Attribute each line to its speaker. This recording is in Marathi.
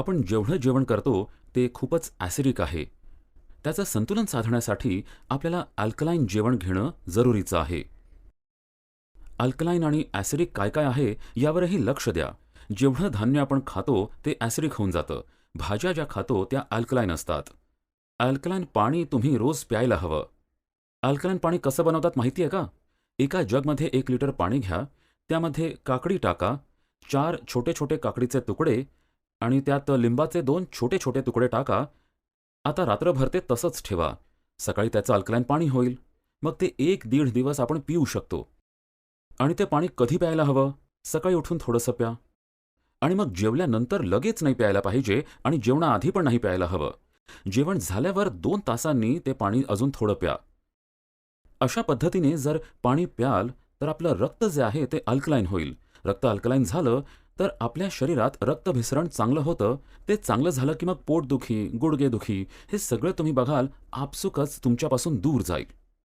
Speaker 1: आपण जेवढं जेवण करतो ते खूपच ॲसिडिक आहे. त्याचं संतुलन साधण्यासाठी आपल्याला अल्कलाईन जेवण घेणं जरुरीचं आहे. अल्कलाईन आणि ॲसिडिक काय काय आहे यावरही लक्ष द्या. जेवढं धान्य आपण खातो ते ॲसिडिक होऊन जातं. भाज्या ज्या खातो त्या अल्कलाईन असतात. अल्कलाईन पाणी तुम्ही रोज प्यायला हवं. अल्कलाईन पाणी कसं बनवतात माहिती आहे का? एका जगमध्ये एक लिटर पाणी घ्या त्यामध्ये काकडी टाका चार छोटे छोटे काकडीचे तुकडे आणि त्यात लिंबाचे दोन छोटे छोटे तुकडे टाका. आता रात्रभर ते तसंच ठेवा. सकाळी त्याचं अल्कलाईन पाणी होईल. मग ते एक दीड दिवस आपण पिऊ शकतो. आणि ते पाणी कधी प्यायला हवं? सकाळी उठून थोडंसं प्या. आणि मग जेवल्यानंतर लगेच नाही प्यायला पाहिजे आणि जेवणाआधी पण नाही प्यायला हवं. जेवण झाल्यावर दोन तासांनी ते पाणी अजून थोडं प्या. अशा पद्धतीने जर पाणी प्याल तर आपलं रक्त जे आहे ते अल्कलाईन होईल. रक्त अल्कलाईन झालं तर आपल्या शरीरात रक्तभिसरण चांगलं होतं ते चांगलं झालं की मग पोटदुखी गुडघेदुखी हे सगळं तुम्ही बघाल आपसुकच तुमच्यापासून दूर जाईल.